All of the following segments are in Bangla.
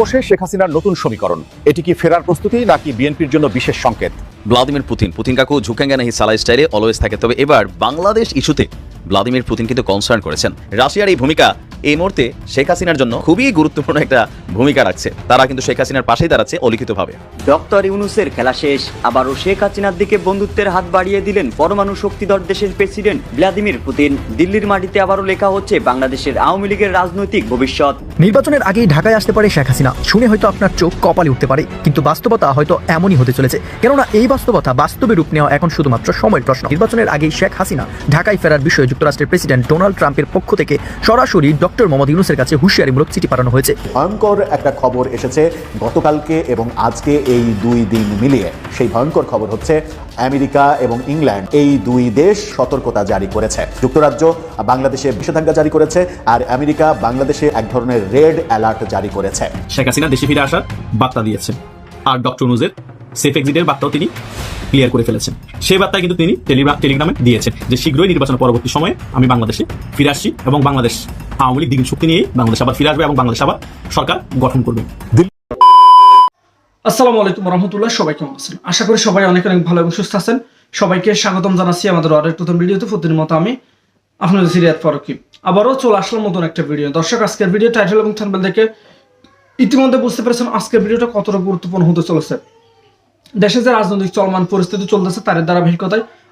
বসে শেখ হাসিনার নতুন সমীকরণ। এটি কি ফেরার প্রস্তুতি নাকি বিএনপির জন্য বিশেষ সংকেত? Vladimir Putin. পুতিন কাকু ঝুঁকেঙ্গে নাহি সালাই স্টাইলে অলওয়েজ থাকে। তবে এবার বাংলাদেশ ইস্যুতে ভ্লাদিমির পুতিন কিন্তু কনসার্ন করেছেন। রাশিয়ার এই ভূমিকা এই মুহূর্তে শেখ হাসিনার জন্য খুবই গুরুত্বপূর্ণ একটা ভূমিকা রাখছে। তারা কিন্তু শেখ হাসিনার পাশেই দাঁড়াচ্ছে অলিখিতভাবে। ডক্টর ইউনুসের খেলা শেষ আবারও শেখ হাসিনার দিকে বন্ধুত্বের হাত বাড়িয়ে দিলেন পরমাণু শক্তিধর দেশের প্রেসিডেন্ট ভ্লাদিমির পুতিন। দিল্লির মাটিতে আবারও লেখা হচ্ছে বাংলাদেশের আওয়ামী লীগের রাজনৈতিক ভবিষ্যৎ। নির্বাচনের আগেই ঢাকায় আসতে পারে শেখ হাসিনা। শুনে হয়তো আপনার চোখ কপালে উঠতে পারে কিন্তু বাস্তবতা হয়তো এমনই হতে চলেছে। কেননা এই বাস্তবতা বাস্তবে রূপ নেওয়া এখন শুধুমাত্র সময়ের প্রশ্ন। নির্বাচনের আগেই শেখ হাসিনা ঢাকায় ফেরার বিষয়ে যুক্তরাষ্ট্রের প্রেসিডেন্ট ডোনাল্ড ট্রাম্পের পক্ষ থেকে সরাসরি ডক্টর মোহাম্মদ ইউনুসের কাছে হুঁশিয়ারিমূলক চিঠি পাঠানো হয়েছে। ভয়ঙ্কর একটা খবর এসেছে গতকালকে এবং আজকে এই দুই দিন মিলিয়ে। সেই ভয়ঙ্কর খবর হচ্ছে আমেরিকা এবং ইংল্যান্ড এই দুই দেশ সতর্কতা জারি করেছে। যুক্তরাজ্য বাংলাদেশে নিষেধাজ্ঞা জারি করেছে আর আমেরিকা বাংলাদেশে এক ধরনের রেড অ্যালার্ট জারি করেছে। শেখ হাসিনা দেশে ফিরে আসার বার্তা দিয়েছেন। আর ডক্টর নুজের সেফ এক্সিটের বার্তাও তিনি ক্লিয়ার করে ফেলেছেন। সেই বার্তা কিন্তু তিনি টেলিগ্রাম টেলিগ্রামে দিয়েছেন যে শীঘ্রই নির্বাচন পরবর্তী সময়ে আমি বাংলাদেশে ফিরে আসছি এবং বাংলাদেশ আওয়ামী লীগ দ্বিগুণ শক্তি নিয়ে বাংলাদেশ আবার ফিরে আসবে এবং বাংলাদেশ আবার সরকার গঠন করবে। আসসালামু আলাইকুম রহমতুল্লাহ, সবাই কেমন আছেন? আশা করি সবাই অনেক অনেক ভালো এবং সুস্থ আছেন। সবাইকে স্বাগতম জানাচ্ছি আমাদের আরেক প্রথম ভিডিওতে। প্রতিদিন মতো আমি আপনাদের সিরিয়াত ফারুকি। আবারও চলে আসলাম নতুন একটা ভিডিও। দর্শক, আজকের ভিডিও টাইটেল এবং থাম্বনেল দেখে ইতিমধ্যে বুঝতে পেরেছেন আজকের ভিডিওটা কতটা গুরুত্বপূর্ণ হতে চলেছে। দেশে যে রাজনৈতিক চলমান পরিস্থিতি চলতেছে তার ধারাবাহিকতায়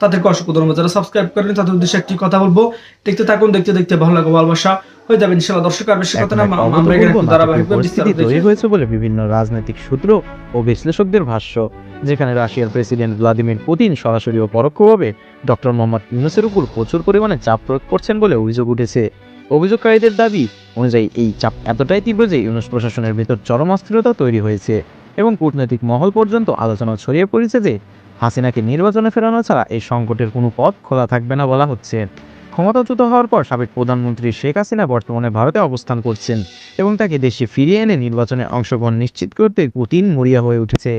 তাদেরকে অসংখ্য ধন্যবাদ। যারা সাবস্ক্রাইব করেন তাদের উদ্দেশ্যে একটি কথা বলব। দেখতে থাকুন দেখতে দেখতে ভালো লাগবে ভালোবাসা। হয়ে যাবে ইনশাআল্লাহ। দর্শক আর বেশি কথা না আমরা। তৈরি হয়েছে বলে বিভিন্ন রাজনৈতিক সূত্র ও বিশ্লেষকদের ভাষ্য। যেখানে রাশিয়ার প্রেসিডেন্ট ভ্লাদিমির পুতিন সরাসরি ও পরোক্ষভাবে ডক্টর মোহাম্মদ ইউনুসের উপর প্রচুর পরিমাণে চাপ প্রয়োগ করছেন বলে অভিযোগ উঠেছে। অভিযোগকারীদের দাবি অনুযায়ী এই চাপ এতটাই তীব্র যে ইউনুস প্রশাসনের ভেতর চরম অস্থিরতা তৈরি হয়েছে এবং কূটনৈতিক মহল পর্যন্ত আলোচনা ছড়িয়ে পড়েছে যে হাসিনাকে নির্বাচনে ফেরানো ছাড়া এই সংকটের কোনো পথ খোলা থাকবে না বলা হচ্ছে। ক্ষমতাচ্যুত হওয়ার পর সাবেক প্রধানমন্ত্রী শেখ হাসিনা বর্তমানে ভারতে অবস্থান করছেন এবং তাকে দেশে ফিরিয়ে এনে নির্বাচনে অংশগ্রহণ নিশ্চিত করতে পুতিন মরিয়া হয়ে উঠেছে।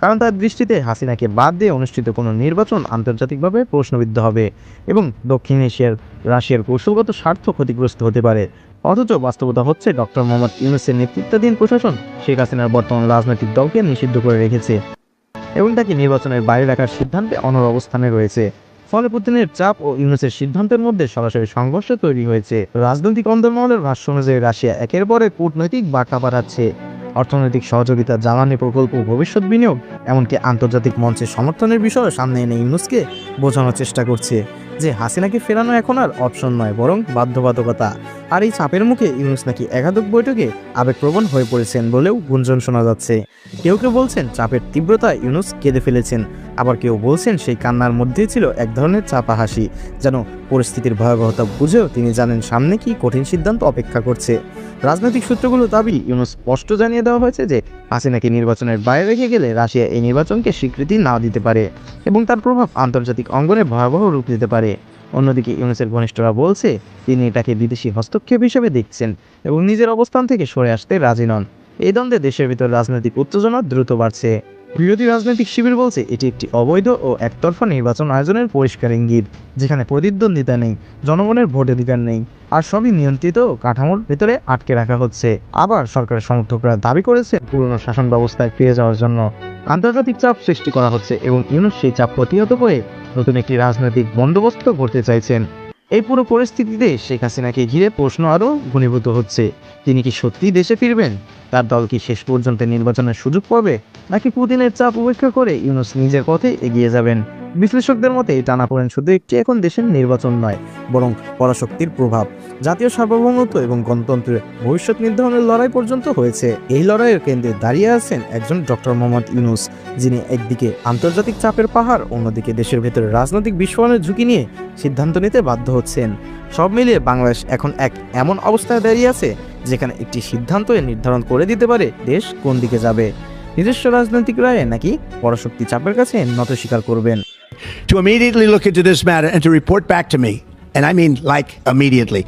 কারণ তার দৃষ্টিতে হাসিনাকে বাদ দিয়ে অনুষ্ঠিত কোনো নির্বাচন আন্তর্জাতিকভাবে প্রশ্নবিদ্ধ হবে এবং দক্ষিণ এশিয়ার, রাশিয়ার কৌশলগত স্বার্থ ক্ষতিগ্রস্ত হতে পারে। অথচ বাস্তবতা হচ্ছে ডক্টর মোহাম্মদ ইউনুসের নেতৃত্বাধীন প্রশাসন শেখ হাসিনার বর্তমান রাজনৈতিক দলকে নিষিদ্ধ করে রেখেছে। এবং তাকে নির্বাচনের বাইরে রাখার সিদ্ধান্তে অনর অবস্থানে রয়েছে। ফলে পুতিনের চাপ ও ইউনুসের সিদ্ধান্তের মধ্যে সরাসরি সংঘর্ষ তৈরি হয়েছে। রাজনৈতিক অন্দরমহলের ভাষ্য অনুযায়ী রাশিয়া একের পরে কূটনৈতিক বার্তা পাঠাচ্ছে। অর্থনৈতিক সহযোগিতা জ্বালানি প্রকল্প ভবিষ্যৎ বিনিয়োগ, এমনকি আন্তর্জাতিক মঞ্চে সমর্থনের বিষয়ে সামনে এনে ইউনুসকে বোঝানোর চেষ্টা করছে। যে হাসিনাকে ফেরানো এখন আর অপশন নয়, বরং বাধ্যবাধকতা। আর এই চাপের মুখে ইউনুস নাকি একাধিক বৈঠকে আবেগপ্রবণ হয়ে পড়েছেন বলেও গুঞ্জন শোনা যাচ্ছে। কেউ কেউ বলছেন চাপের তীব্রতা ইউনুস কেঁদে ফেলেছেন। আবার কেউ বলছেন সেই কান্নার মধ্যেই ছিল এক ধরনের চাপা হাসি, যেন পরিস্থিতির ভয়াবহতা বুঝেও তিনি জানেন সামনে কি কঠিন সিদ্ধান্ত অপেক্ষা করছে। রাজনৈতিক সূত্রগুলো দাবি, ইউনুস স্পষ্ট জানিয়ে দেওয়া হয়েছে যে, হাসিনাকে নির্বাচনের বাইরে রেখে গেলে রাশিয়া এই নির্বাচনকে স্বীকৃতি না দিতে পারে এবং তার প্রভাব আন্তর্জাতিক অঙ্গনে ভয়াবহ রূপ দিতে পারে। অন্যদিকে ইউনুসের ঘনিষ্ঠরা বলছে, তিনি এটাকে বিদেশি হস্তক্ষেপ হিসেবে দেখছেন এবং নিজের অবস্থান থেকে সরে আসতে রাজি নন। এই দ্বন্দ্বে দেশের ভিতর রাজনৈতিক উত্তেজনা দ্রুত বাড়ছে। বিরোধী রাজনৈতিক শিবির বলছে, এটি একটি অবৈধ ও একতরফা নির্বাচন আয়োজনের পরিষ্কার ইঙ্গিত, যেখানে প্রতিদ্বন্দ্বিতা নেই, জনগণের ভোটাধিকার নেই, আর সবই নিয়ন্ত্রিত কাঠামোর ভেতরে আটকে রাখা হচ্ছে। আবার সরকারের সমর্থকরা দাবি করেছে পুরনো শাসন ব্যবস্থায় ফিরে যাওয়ার জন্য আন্তর্জাতিক চাপ সৃষ্টি করা হচ্ছে এবং ইউনুস সেই চাপ প্রতিহত করে নতুন একটি রাজনৈতিক বন্দোবস্ত করতে চাইছেন। এই পুরো পরিস্থিতিতে শেখ হাসিনাকে ঘিরে প্রশ্ন আরও ঘনীভূত হচ্ছে। তিনি কি সত্যিই দেশে ফিরবেন? তার দল কি শেষ পর্যন্ত নির্বাচনের সুযোগ পাবে? নাকি পুতিনের চাপ উপেক্ষা করে ইউনুস নিজের পথে এগিয়ে যাবেন? বিশ্লেষকদের মতে এই টানাপোড়েন শুধু একটি এখন দেশের নির্বাচন নয়, বরং পরাশক্তির প্রভাব। জাতীয় সার্বভৌমত্ব এবং গণতন্ত্রের ভবিষ্যৎ নির্ধারণের লড়াই পর্যন্ত হয়েছে। এই লড়াইয়ের কেন্দ্রে দাঁড়িয়ে আছেন একজন ডক্টর মোহাম্মদ ইউনুস, যিনি একদিকে আন্তর্জাতিক চাপের পাহাড়, অন্যদিকে দেশের ভেতরে রাজনৈতিক বিস্ফোরণের ঝুঁকি নিয়ে সিদ্ধান্ত নিতে বাধ্য হচ্ছেন। সব মিলিয়ে বাংলাদেশ এখন এক এমন অবস্থায় দাঁড়িয়ে আছে, যেখানে একটি সিদ্ধান্ত নির্ধারণ করে দিতে পারে দেশ কোন দিকে যাবে। নিজস্ব রাজনৈতিক রায়ে নাকি পরাশক্তি চাপের কাছে নত স্বীকার করবেন? To immediately look into this matter and to report back to me. And I mean, like, immediately.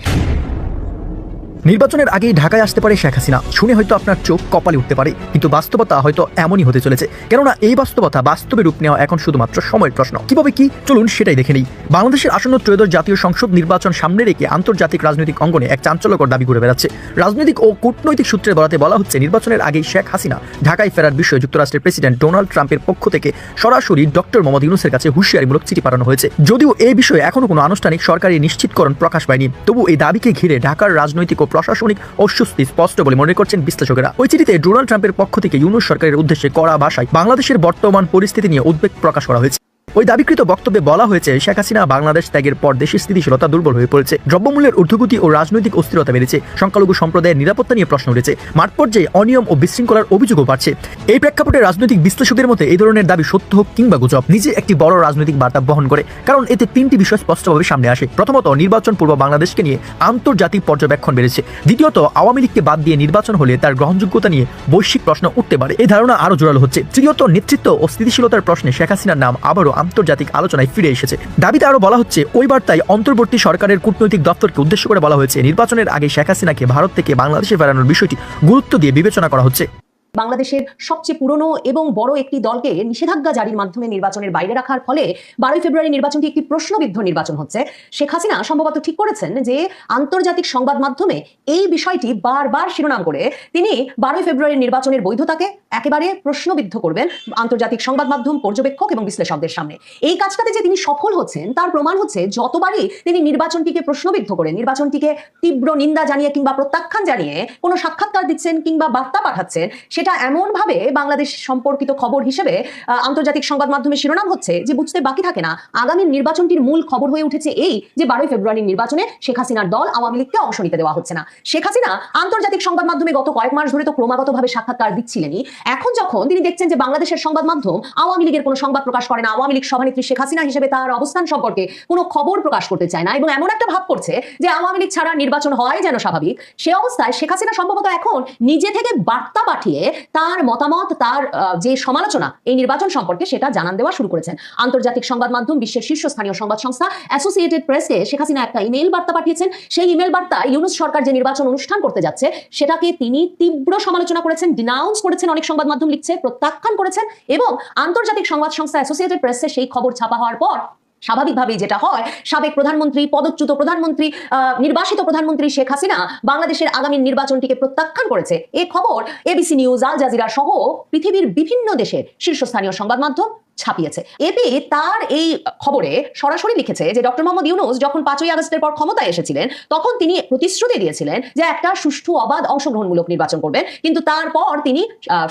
নির্বাচনের আগেই ঢাকায় আসতে পারে শেখ হাসিনা। শুনে হয়তো আপনার চোখ কপালে উঠতে পারে, কিন্তু বাস্তবতা হয়তো এমনই হতে চলেছে। কেননা এই বাস্তবতা বাস্তবে রূপ নেওয়া এখন শুধুমাত্র সময়ের প্রশ্ন। কীভাবে কি? চলুন সেটাই দেখে নেই। বাংলাদেশের আসন্ন ত্রয়োদশ জাতীয় সংসদ নির্বাচন সামনে রেখে আন্তর্জাতিক রাজনৈতিক অঙ্গনে এক চাঞ্চল্যকর দাবি ঘুরে বেড়াচ্ছে। রাজনৈতিক ও কূটনৈতিক সূত্রে বলাতে বলা হচ্ছে, নির্বাচনের আগেই শেখ হাসিনা ঢাকায় ফেরার বিষয়ে যুক্তরাষ্ট্রের প্রেসিডেন্ট ডোনাল্ড ট্রাম্পের পক্ষ থেকে সরাসরি ডক্টর মোহাম্মদ ইউনুসের কাছে হুঁশিয়ারিমূলক চিঠি পাঠানো হয়েছে। যদিও এই বিষয়ে এখনও কোনো আনুষ্ঠানিক সরকারি নিশ্চিতকরণ প্রকাশ পায়নি, তবু এই দাবিকে ঘিরে ঢাকার রাজনৈতিক ও প্রশাসনিক অস্বস্তি স্পষ্ট বলে মনে করছেন বিশ্লেষকেরা। ওই চিঠিতে ডোনাল্ড ট্রাম্পের পক্ষ থেকে ইউনুস সরকারের উদ্দেশ্যে কড়া ভাষায় বাংলাদেশের বর্তমান পরিস্থিতি নিয়ে উদ্বেগ প্রকাশ করা হয়েছে। ওই দাবিকৃত বক্তব্যে বলা হয়েছে, শেখ হাসিনা বাংলাদেশ ত্যাগের পর দেশের স্থিতিশীলতা দুর্বল হয়ে পড়েছে। দ্রব্যমূল্যের ঊর্ধ্বগতি ও রাজনৈতিক অস্থিরতা বেড়েছে। সংখ্যালঘু সম্প্রদায়ের নিরাপত্তা নিয়ে প্রশ্ন উঠেছে। মাঠ পর্যায়ে অনিয়ম ও বিশৃঙ্খলার অভিযোগও বাড়ছে। এই প্রেক্ষাপটে রাজনৈতিক বিশ্লেষকদের মতে এই ধরনের দাবি সত্য হোক কিংবা গুজব, নিজে একটি বড় রাজনৈতিক বার্তা বহন করে, কারণ এতে তিনটি বিষয় স্পষ্টভাবে সামনে আসে। প্রথমত, নির্বাচন পূর্ব বাংলাদেশকে নিয়ে আন্তর্জাতিক পর্যবেক্ষণ বেড়েছে। দ্বিতীয়ত, আওয়ামী লীগকে বাদ দিয়ে নির্বাচন হলে তার গ্রহণযোগ্যতা নিয়ে বৈশ্বিক প্রশ্ন উঠতে পারে। এই ধারণা আরও জোরালো হচ্ছে। তৃতীয়ত, নেতৃত্ব ও স্থিতিশীলতার প্রশ্নে শেখ হাসিনার নাম আবারও আন্তর্জাতিক আলোচনায় ফিরে এসেছে। দাবিতে আরও বলা হচ্ছে, ওই বার্তায় অন্তর্বর্তী সরকারের কূটনৈতিক দপ্তরকে উদ্দেশ্য করে বলা হয়েছে, নির্বাচনের আগে শেখ হাসিনাকে ভারত থেকে বাংলাদেশে ফেরানোর বিষয়টি গুরুত্ব দিয়ে বিবেচনা করা হচ্ছে। বাংলাদেশের সবচেয়ে পুরনো এবং বড় একটি দলকে নিষেধাজ্ঞা জারির মাধ্যমে নির্বাচনের বাইরে রাখার ফলে বারোই ফেব্রুয়ারি নির্বাচনটি একটি প্রশ্নবিদ্ধ নির্বাচন হচ্ছে। শেখ হাসিনা সম্ভবত ঠিক করেছেন যে আন্তর্জাতিক সংবাদ মাধ্যমে এই বিষয়টি বারবার শিরোনাম করে তিনি বারোই ফেব্রুয়ারি নির্বাচনের বৈধতাকে একেবারে প্রশ্নবিদ্ধ করবেন আন্তর্জাতিক সংবাদ মাধ্যম, পর্যবেক্ষক এবং বিশ্লেষকদের সামনে। এই কাজটাতে যে তিনি সফল হচ্ছেন, তার প্রমাণ হচ্ছে যতবারই তিনি নির্বাচনটিকে প্রশ্নবিদ্ধ করে নির্বাচনটিকে তীব্র নিন্দা জানিয়ে কিংবা প্রত্যাখ্যান জানিয়ে কোনো সাক্ষাৎকার দিচ্ছেন কিংবা বার্তা পাঠাচ্ছেন সেটা এমনভাবে বাংলাদেশ সম্পর্কিত খবর হিসেবে আন্তর্জাতিক সংবাদ মাধ্যমে শিরোনাম হচ্ছে যে বুঝতে বাকি থাকে না, আগামী নির্বাচনটির মূল খবর হয়ে উঠেছে এই যে বারোই ফেব্রুয়ারির নির্বাচনে শেখ হাসিনার দল আওয়ামী লীগকে অংশ নিতে দেওয়া হচ্ছে না। শেখ হাসিনা আন্তর্জাতিক সংবাদ মাধ্যমে গত কয়েক মাস ধরে তো ক্রমাগতভাবে সাক্ষাৎকার দিচ্ছিলেনই। এখন যখন তিনি দেখছেন যে বাংলাদেশের সংবাদ মাধ্যম আওয়ামী লীগের কোনো সংবাদ প্রকাশ করে না, আওয়ামী লীগ সভানেত্রী শেখ হাসিনা হিসেবে তার অবস্থান সম্পর্কে কোনো খবর প্রকাশ করতে চায় না এবং এমন একটা ভাব করছে যে আওয়ামী লীগ ছাড়া নির্বাচন হয় যেন স্বাভাবিক, সে অবস্থায় শেখ হাসিনা সম্ভবত এখন নিজে থেকে বার্তা পাঠিয়ে তার মতামত, তার যে সমালোচনা এই নির্বাচন সম্পর্কে সেটা জানান দেওয়া শুরু করেছেন। আন্তর্জাতিক সংবাদ মাধ্যম বিশ্বের শীর্ষস্থানীয় সংবাদ সংস্থা অ্যাসোসিয়েটেড প্রেসকে শেখ হাসিনা একটা ইমেল বার্তা পাঠিয়েছেন। সেই ইমেল বার্তা ইউনুস সরকার যে নির্বাচন অনুষ্ঠান করতে যাচ্ছে, সেটাকে তিনি তীব্র সমালোচনা করেছেন ডিনাউন্স করেছেন অনেক সংবাদ মাধ্যম লিখছে, প্রত্যাখ্যান করেছেন এবং আন্তর্জাতিক সংবাদ সংস্থা অ্যাসোসিয়েটেড প্রেসে সেই খবর ছাপা হওয়ার পর স্বাভাবিকভাবেই যেটা হয়, সাবেক প্রধানমন্ত্রী, পদচ্যুত প্রধানমন্ত্রী নির্বাসিত প্রধানমন্ত্রী শেখ হাসিনা বাংলাদেশের আগামী নির্বাচনটিকে প্রত্যাখ্যান করেছে। এ খবর এবিসি নিউজ, আল জাজিরা সহ পৃথিবীর বিভিন্ন দেশের শীর্ষস্থানীয় সংবাদ মাধ্যম ছাপিয়েছে। এপি তার এই খবরে সরাসরি লিখেছে যে, ডক্টর মোহাম্মদ ইউনুস যখন পাঁচই আগস্টের পর ক্ষমতায় এসেছিলেন, তখন তিনি প্রতিশ্রুতি দিয়েছিলেন যে, একটা সুষ্ঠু, অবাধ অংশগ্রহণমূলক নির্বাচন করবেন। কিন্তু তারপর তিনি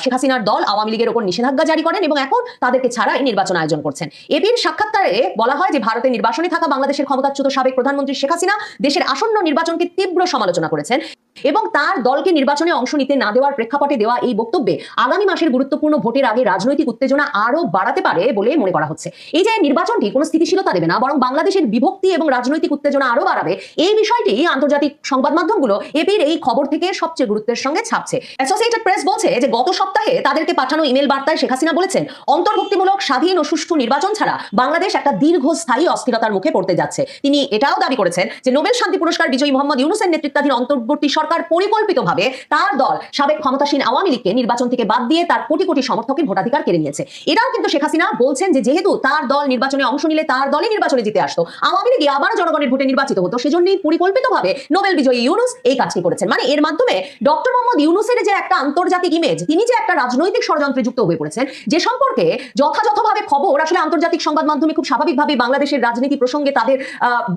শেখ হাসিনার দল আওয়ামী লীগের ওপর নিষেধাজ্ঞা জারি করেন এবং এখন তাদেরকে ছাড়া এই নির্বাচন আয়োজন করছেন। এপির সাক্ষাৎকারে বলা হয় যে, ভারতের নির্বাচনে থাকা বাংলাদেশের ক্ষমতাচ্যুত সাবেক প্রধানমন্ত্রী শেখ হাসিনা দেশের আসন্ন নির্বাচনকে তীব্র সমালোচনা করেছেন। এবং তার দলকে নির্বাচনে অংশ নিতে না দেওয়ার প্রেক্ষাপটে দেওয়া এই বক্তব্যে আগামী মাসের গুরুত্বপূর্ণ ভোটের আগে রাজনৈতিক উত্তেজনা আরও বাড়াতে পারে বলে মনে করা হচ্ছে। এই যে নির্বাচনটি কোনো স্থিতিশীলতা দেবে না, বরং বাংলাদেশের বিভক্তি এবং রাজনৈতিক উত্তেজনা আরও বাড়াবে, এই বিষয়টি আন্তর্জাতিক সংবাদ মাধ্যমগুলো এপির এই খবর থেকে সবচেয়ে গুরুত্বের সঙ্গে ছাপছে। অ্যাসোসিয়েটেড প্রেস বলছে যে গত সপ্তাহে তাদেরকে পাঠানো ইমেল বার্তায় শেখ হাসিনা বলেছেন, অন্তর্ভুক্তিমূলক, স্বাধীন ও সুষ্ঠু নির্বাচন ছাড়া বাংলাদেশ একটা দীর্ঘস্থায়ী অস্থিরতার মুখে পড়তে যাচ্ছে। তিনি এটাও দাবি করেছেন যে নোবেল শান্তি পুরস্কার বিজয়ী মোহাম্মদ ইউনুসের নেতৃত্বাধীন অন্তর্বর্তী সরকার পরিকল্পিতভাবে তার দল সাবেক ক্ষমতাসীন আওয়ামী লীগকে নির্বাচন থেকে বাদ দিয়ে তার কোটি কোটি সমর্থকের ভোটাধিকার কেড়ে নিয়েছে। এটাও কিন্তু শেখ হাসিনা বলছেন যে যেহেতু তার দল নির্বাচনে অংশ নিলে তার দলই নির্বাচনে জিতে আসতো, আওয়ামী লীগ আবার জনগণের ভোটে নির্বাচিত হতো, সেজন্যই পরিকল্পিতভাবে নোবেল বিজয়ী ইউনুস এই কাজটি করেছেন। মানে এর মাধ্যমে ডক্টর মোহাম্মদ ইউনুসের যে একটা আন্তর্জাতিক ইমেজ তিনি যে একটা রাজনৈতিক ষড়যন্ত্রে যুক্ত হয়ে পড়েছেন, যে সম্পর্কে যথাযথভাবে খবর, আসলে আন্তর্জাতিক সংবাদ মাধ্যমে খুব স্বাভাবিকভাবে বাংলাদেশের রাজনীতি প্রসঙ্গে তাদের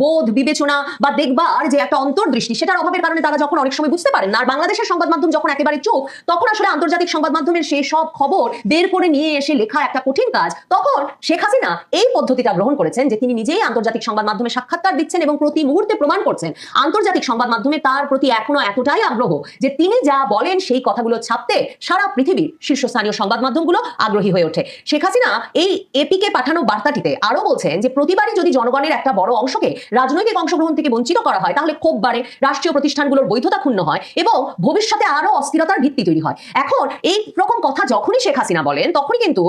বোধ, বিবেচনা বা দেখবার যে একটা অন্তর্দৃষ্টি, সেটার অভাবের কারণে তারা যখন অনেক সময় বুঝতে পারেন আর বাংলাদেশের সংবাদ মাধ্যম যখন একেবারে চোখ, তখন আসলে আন্তর্জাতিক সংবাদ মাধ্যমের সেই সব খবর বের করে নিয়ে এসে লেখা একটা কঠিন কাজ। তখন শেখ হাসিনা এই পদ্ধতিটা গ্রহণ করেছেন যে তিনি নিজেই আন্তর্জাতিক সংবাদ মাধ্যমে সাক্ষাৎকার দিচ্ছেন এবং প্রতি মুহূর্তে প্রমাণ করছেন। আন্তর্জাতিক সংবাদ মাধ্যমে তার প্রতি এখনও এতটাই আগ্রহ যে তিনি যা বলেন সেই কথাগুলো ছাপতে সারা পৃথিবীর শীর্ষস্থানীয় সংবাদ মাধ্যমগুলো আগ্রহী হয়ে ওঠে। শেখ হাসিনা এই এপিকে পাঠানো বার্তাটিতে আরও বলছেন যে, প্রতিবারই যদি জনগণের একটা বড় অংশকে রাজনৈতিক অংশগ্রহণ থেকে বঞ্চিত করা হয়, তাহলে ক্ষোভ বাড়ে। রাষ্ট্রীয় প্রতিষ্ঠানগুলোর বৈধতা ক্ষুণ্ণ হয় এবং ভবিষ্যতে আরও অস্থিরতার ভিত্তি তৈরি হয়। এখন এই রকম কথা যখনই শেখ হাসিনা বলেন, তখনই কিন্তু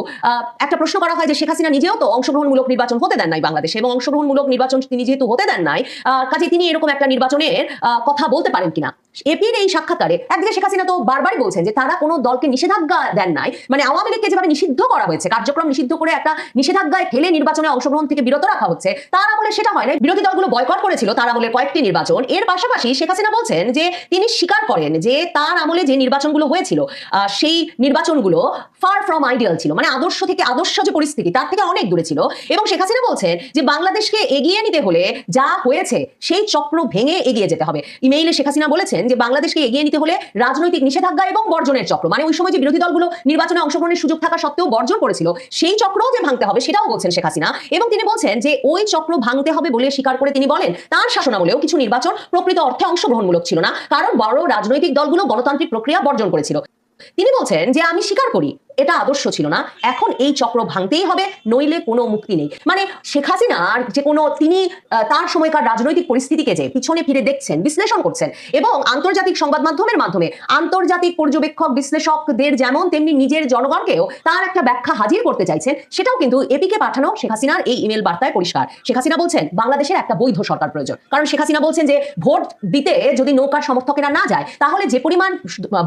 একটা প্রশ্ন করা হয় যে শেখ হাসিনা নিজেও তো অংশগ্রহণমূলক নির্বাচন হতে দেন নাই বাংলাদেশে এবং অংশগ্রহণমূলক নির্বাচন তিনি যেহেতু হতে দেন নাই কাজে তিনি এরকম একটা নির্বাচনের কথা বলতে পারেন কিনা? এপির এই সাক্ষাৎকারে একদিকে শেখ হাসিনা তো বারবারই বলছেন যে তারা কোনো দলকে নিষেধাজ্ঞা দেন নাই মানে আওয়ামী লীগকে যেভাবে নিষিদ্ধ করা হয়েছে, কার্যক্রম নিষিদ্ধ করে একটা নিষেধাজ্ঞায় ফেলে নির্বাচনে অংশগ্রহণ থেকে বিরত রাখা হচ্ছে, তারা বলে সেটা হয় না বিরোধী দলগুলো বয়কট করেছিল, তারা বলে কয়েকটি নির্বাচন। এর পাশাপাশি শেখ হাসিনা বলছেন যে তিনি স্বীকার করেন যে তার আমলে যে নির্বাচনগুলো হয়েছিল সেই নির্বাচনগুলো ফার ফ্রম আইডিয়াল ছিল। মানে আদর্শ থেকে আদর্শ যে পরিস্থিতি, তার থেকে অনেক দূরে ছিল। এবং শেখ হাসিনা বলছেন যে, বাংলাদেশকে এগিয়ে নিতে হলে যা হয়েছে, সেই চক্র ভেঙে এগিয়ে যেতে হবে। ইমেইলে শেখ হাসিনা বলেছেন যে, বাংলাদেশকে এগিয়ে নিতে হলে রাজনৈতিক নিষেধাজ্ঞা এবং বর্জনের চক্র। মানে ওই সময় যে বিরোধী দলগুলো নির্বাচনে অংশগ্রহণের সুযোগ থাকা সত্ত্বেও বর্জন করেছিল, সেই চক্রও যে ভাঙতে হবে, সেটাও বলছেন শেখ হাসিনা। এবং তিনি বলছেন যে, ওই চক্র ভাঙতে হবে বলে স্বীকার করে তিনি বলেন, তার শাসনামলেও কিছু নির্বাচন প্রকৃত অর্থে অংশগ্রহণমূলক ছিল না, কারণ বড় রাজনৈতিক দলগুলো গণতান্ত্রিক প্রক্রিয়া বর্জন করেছিল। তিনি বলছেন যে, আমি স্বীকার করি এটা আদর্শ ছিল না। এখন এই চক্র ভাঙতেই হবে, নইলে কোনো মুক্তি নেই। মানে শেখ হাসিনার যে কোনো তিনি তার সময়কার রাজনৈতিক পরিস্থিতিকে যে পিছনে ফিরে দেখছেন, বিশ্লেষণ করছেন এবং আন্তর্জাতিক সংবাদ মাধ্যমের মাধ্যমে আন্তর্জাতিক পর্যবেক্ষক, বিশ্লেষকদের যেমন, তেমনি নিজের জনগণকেও তার একটা ব্যাখ্যা হাজির করতে চাইছেন, সেটাও কিন্তু এপিকে পাঠানো শেখ হাসিনার এই ইমেল বার্তায় পরিষ্কার। শেখ হাসিনা বলছেন, বাংলাদেশের একটা বৈধ সরকার প্রয়োজন। কারণ শেখ হাসিনা বলছেন যে, ভোট দিতে যদি নৌকার সমর্থকেরা না যায়, তাহলে যে পরিমাণ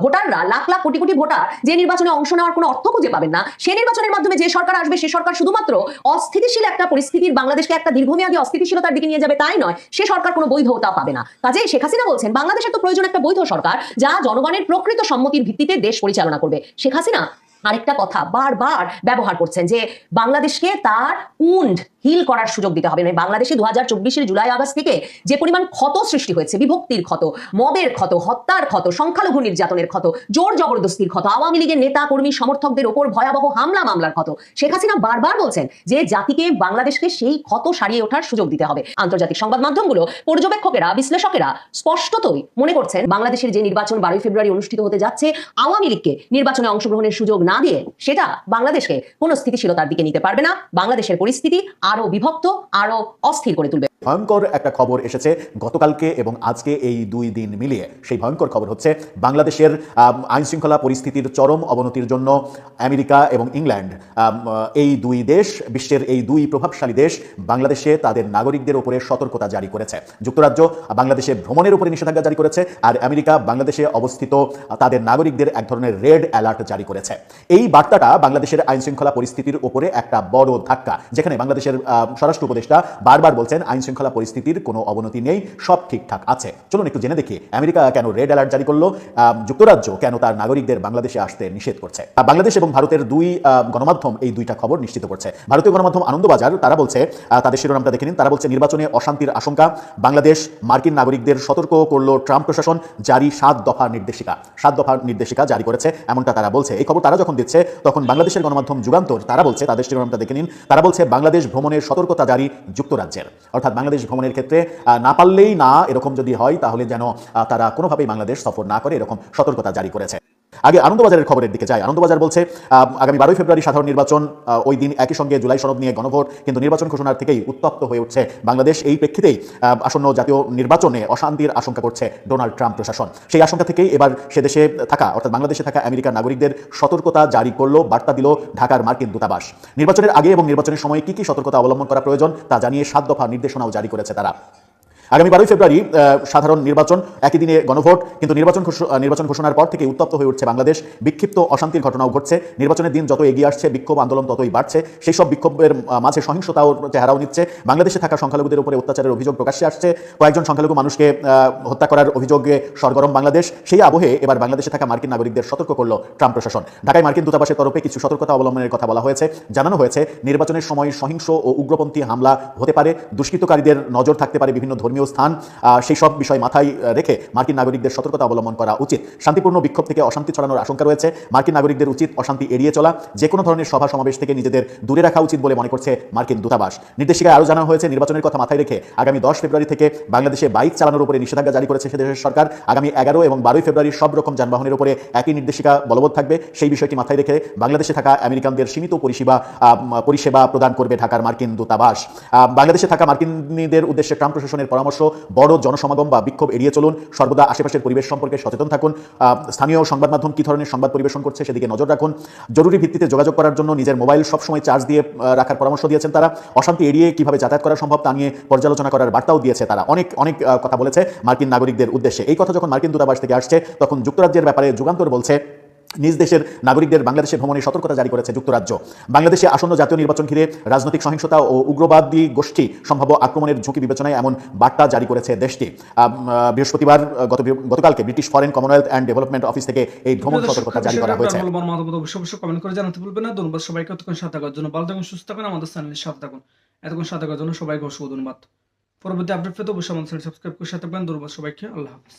ভোটাররা, লাখ লাখ কোটি কোটি ভোটার যে নির্বাচনে অংশ নেওয়ার কোনো অর্থ খুঁজে পাবেন না। সে নির্বাচনের মাধ্যমে যে সরকার আসবে, সে সরকার শুধুমাত্র অস্থিতিশীল একটা পরিস্থিতির বাংলাদেশকে একটা দীর্ঘমেয়াদী অস্থিতিশীলতার দিকে নিয়ে যাবে তাই নয়, সে সরকার কোনো বৈধতা পাবে না। কাজে শেখ হাসিনা বলছেন, বাংলাদেশের তো প্রয়োজন একটা বৈধ সরকার, যা জনগণের প্রকৃত সম্মতির ভিত্তিতে দেশ পরিচালনা করবে। শেখ হাসিনা আরেকটা কথা বারবার ব্যবহার করছেন যে বাংলাদেশকে তার উন্ড হিল করার সুযোগ দিতে হবে। মানে বাংলাদেশে দু হাজার চব্বিশের জুলাই আগস্ট থেকে যে পরিমাণ ক্ষত সৃষ্টি হয়েছে, বিভক্তির ক্ষত, মদের ক্ষত, হত্যার ক্ষত, সংখ্যালঘু নির্যাতনের ক্ষত, জোর জবরদস্তির ক্ষত, আওয়ামী লীগের নেতা, কর্মী, সমর্থকদের ওপর ভয়াবহ হামলা, মামলার ক্ষত, শেখ হাসিনা বারবার বলছেন যে জাতিকে, বাংলাদেশকে সেই ক্ষত সারিয়ে ওঠার সুযোগ দিতে হবে। আন্তর্জাতিক সংবাদ মাধ্যমগুলো পর্যবেক্ষকেরা, বিশ্লেষকেরা স্পষ্টতই মনে করছেন, বাংলাদেশের যে নির্বাচন বারোই ফেব্রুয়ারি অনুষ্ঠিত হতে যাচ্ছে, আওয়ামী লীগকে নির্বাচনে অংশগ্রহণের সুযোগ না দিয়ে সেটা বাংলাদেশকে কোনো স্থিতিশীলতার দিকে নিতে পারবে না। বাংলাদেশের পরিস্থিতি আরও বিভক্ত আরও অস্থির করে তুলবে। ভয়ঙ্কর একটা খবর এসেছে গতকালকে এবং আজকে এই দুই দিন মিলিয়ে। সেই ভয়ঙ্কর খবর হচ্ছে, বাংলাদেশের আইন শৃঙ্খলা পরিস্থিতির চরম অবনতির জন্য আমেরিকা এবং ইংল্যান্ড এই দুই দেশ, বিশ্বের এই দুই প্রভাবশালী দেশ, বাংলাদেশে তাদের নাগরিকদের উপরে সতর্কতা জারি করেছে। যুক্তরাজ্য বাংলাদেশে ভ্রমণের উপরে নিষেধাজ্ঞা জারি করেছে আর আমেরিকা বাংলাদেশে অবস্থিত তাদের নাগরিকদের এক ধরনের রেড অ্যালার্ট জারি করেছে। এই বার্তাটা বাংলাদেশের আইন শৃঙ্খলা পরিস্থিতির উপরে একটা বড় ধাক্কা, যেখানে বাংলাদেশের স্বরাষ্ট্র উপদেষ্টা বারবার বলছেন আইন শৃঙ্খলা পরিস্থিতির কোনো অবনতি নেই, সব ঠিকঠাক আছে। চলুন একটু জেনে দেখি, আমেরিকা কেন রেড অ্যালার্ট জারি করল? যুক্তরাজ্য কেন তার নাগরিকদের বাংলাদেশে আসতে নিষেধ করছে? বাংলাদেশ এবং ভারতের দুই গণমাধ্যম এই দুইটা খবর নিশ্চিত করছে। ভারতীয় গণমাধ্যম আনন্দবাজার, তারা বলছে তাদের শিরোনামটা দেখে নিন, তারা বলছে, নির্বাচনে অশান্তির আশঙ্কা। বাংলাদেশ মার্কিন নাগরিকদের সতর্ক করল ট্রাম্প প্রশাসন, জারি সাত দফা নির্দেশিকা। সাত দফা নির্দেশিকা জারি করেছে, এমনটা তারা বলছে। এই খবর তারা যখন দিচ্ছে, তখন বাংলাদেশের গণমাধ্যম যুগান্তর, তারা বলছে, তাদের শিরোনামটা দেখে নিন, তারা বলছে, বাংলাদেশ ভ্রমণের সতর্কতা জারি যুক্তরাজ্যের। অর্থাৎ বাংলাদেশ ভ্রমণের ক্ষেত্রে না পারলেই না এরকম যদি হয়, তাহলে যেন তারা কোনোভাবেই বাংলাদেশ সফর না করে, এরকম সতর্কতা জারি করেছে। আগে আনন্দবাজারের খবরের দিকে যায় আনন্দবাজার বলছে আগামী বারোই ফেব্রুয়ারি সাধারণ নির্বাচন ওই দিন একই সঙ্গে জুলাই সনদ নিয়ে গণভোট, কিন্তু নির্বাচন ঘোষণার থেকেই উত্তপ্ত হয়ে উঠছে বাংলাদেশ। এই প্রেক্ষিতেই আসন্ন জাতীয় নির্বাচনে অশান্তির আশঙ্কা করছে ডোনাল্ড ট্রাম্প প্রশাসন। সেই আশঙ্কা থেকেই এবার সে দেশে থাকা, অর্থাৎ বাংলাদেশে থাকা আমেরিকার নাগরিকদের সতর্কতা জারি করল, বার্তা দিল ঢাকার মার্কিন দূতাবাস। নির্বাচনের আগে এবং নির্বাচনের সময় কি কি সতর্কতা অবলম্বন করা প্রয়োজন তা জানিয়ে সাত দফা নির্দেশনাও জারি করেছে তারা। আগামী বারোই ফেব্রুয়ারি সাধারণ নির্বাচন, একই দিনে গণভোট, কিন্তু নির্বাচন নির্বাচন ঘোষণার পর থেকে উত্তপ্ত হয়ে উঠছে বাংলাদেশ। বিক্ষিপ্ত অশান্তির ঘটনাও ঘটছে। নির্বাচনের দিন যত এগিয়ে আসছে, বিক্ষোভ আন্দোলন ততই বাড়ছে। সেই সব বিক্ষোভের মাঝে সহিংসতাও চেহারাও নিচ্ছে। বাংলাদেশে থাকা সংখ্যালঘুদের উপরে অত্যাচারের অভিযোগ প্রকাশ্যে আসছে। কয়েকজন সংখ্যালঘু মানুষকে হত্যা করার অভিযোগে সরগরম বাংলাদেশ। সেই আবহে এবার বাংলাদেশে থাকা মার্কিন নাগরিকদের সতর্ক করল ট্রাম্প প্রশাসন। ঢাকায় মার্কিন দূতাবাসের তরফে কিছু সতর্কতা অবলম্বনের কথা বলা হয়েছে। জানানো হয়েছে, নির্বাচনের সময় সহিংস ও উগ্রপন্থী হামলা হতে পারে। দুষ্কৃতকারীদের নজর থাকতে পারে বিভিন্ন ধর্মীয় স্থান সেই সব বিষয় মাথায় রেখে মার্কিন নাগরিকদের সতর্কতা অবলম্বন করা উচিত। শান্তিপূর্ণ বিক্ষোভ থেকে অশান্তি ছড়ানোর আশঙ্কা রয়েছে। মার্কিন নাগরিকদের উচিত অশান্তি এড়িয়ে চলা। যে কোনো ধরনের সভা সমাবেশ থেকে নিজেদের দূরে রাখা উচিত বলে মনে করছে মার্কিন দূতাবাস। নির্দেশিকায় আরও জানানো হয়েছে, নির্বাচনের কথা মাথায় রেখে আগামী দশ ফেব্রুয়ারি থেকে বাংলাদেশে বাইক চালানোর উপরে নিষেধাজ্ঞা জারি করেছে সে দেশের সরকার। আগামী এগারো এবং বারোই ফেব্রুয়ারি সব রকম যানবাহনের উপরে একই নির্দেশিকা বলবৎ থাকবে। সেই বিষয়টি মাথায় রেখে বাংলাদেশে থাকা আমেরিকানদের সীমিত পরিষেবা পরিষেবা প্রদান করবে ঢাকার মার্কিন দূতাবাস। বাংলাদেশে থাকা মার্কিনদের উদ্দেশ্যে ট্রাম্প প্রশাসনের পরামর্শ পরামর্শ, বড় জনসমাগম বা বিক্ষোভ এড়িয়ে চলুন। সর্বদা আশেপাশের পরিবেশ সম্পর্কে সচেতন থাকুন। স্থানীয় সংবাদ মাধ্যম কী ধরনের সংবাদ পরিবেশন করছে সেদিকে নজর রাখুন। জরুরি ভিত্তিতে যোগাযোগ করার জন্য নিজের মোবাইল সবসময় চার্জ দিয়ে রাখার পরামর্শ দিয়েছেন তারা। অশান্তি এড়িয়ে কীভাবে যাতায়াত করা সম্ভব তা নিয়ে পর্যালোচনা করার বার্তাও দিয়েছে তারা। অনেক অনেক কথা বলেছে মার্কিন নাগরিকদের উদ্দেশ্যে। এই কথা যখন মার্কিন দূতাবাস থেকে আসছে, তখন যুক্তরাজ্যের ব্যাপারে যুগান্তর বলছে নিজ দেশের নাগরিকদের বাংলাদেশে ভ্রমণে সতর্কতা জারি করেছে যুক্তরাজ্য। বাংলাদেশে আসন্ন জাতীয় নির্বাচন ঘিরে রাজনৈতিক সহিংসতা ও উগ্রবাদী গোষ্ঠী সম্ভাব্য আক্রমণের ঝুঁকি বিবেচনায় এমন বার্তা জারি করেছে দেশটি। বৃহস্পতিবার গত গতকালকে British Foreign Commonwealth and Development Office থেকে এই ভ্রমণ সতর্কতা জারি করা হয়েছে। অবশ্যই কমেন্ট করে জানাতে ভুলবেন না। ধন্যবাদ সবাইকে। এতক্ষণ সাথে থাকার জন্য ভালো থাকুন সুস্থ থাকুন আমাদের চ্যানেলের সাথে থাকুন। এতক্ষণ সাথে থাকার জন্য সবাইকে অসংখ্য ধন্যবাদ। পরবর্তী আপডেট পেতে অবশ্যই আমাদের চ্যানেল সাবস্ক্রাইব করে সাথে থাকবেন। ধন্যবাদ সবাইকে। আল্লাহ হাফিজ।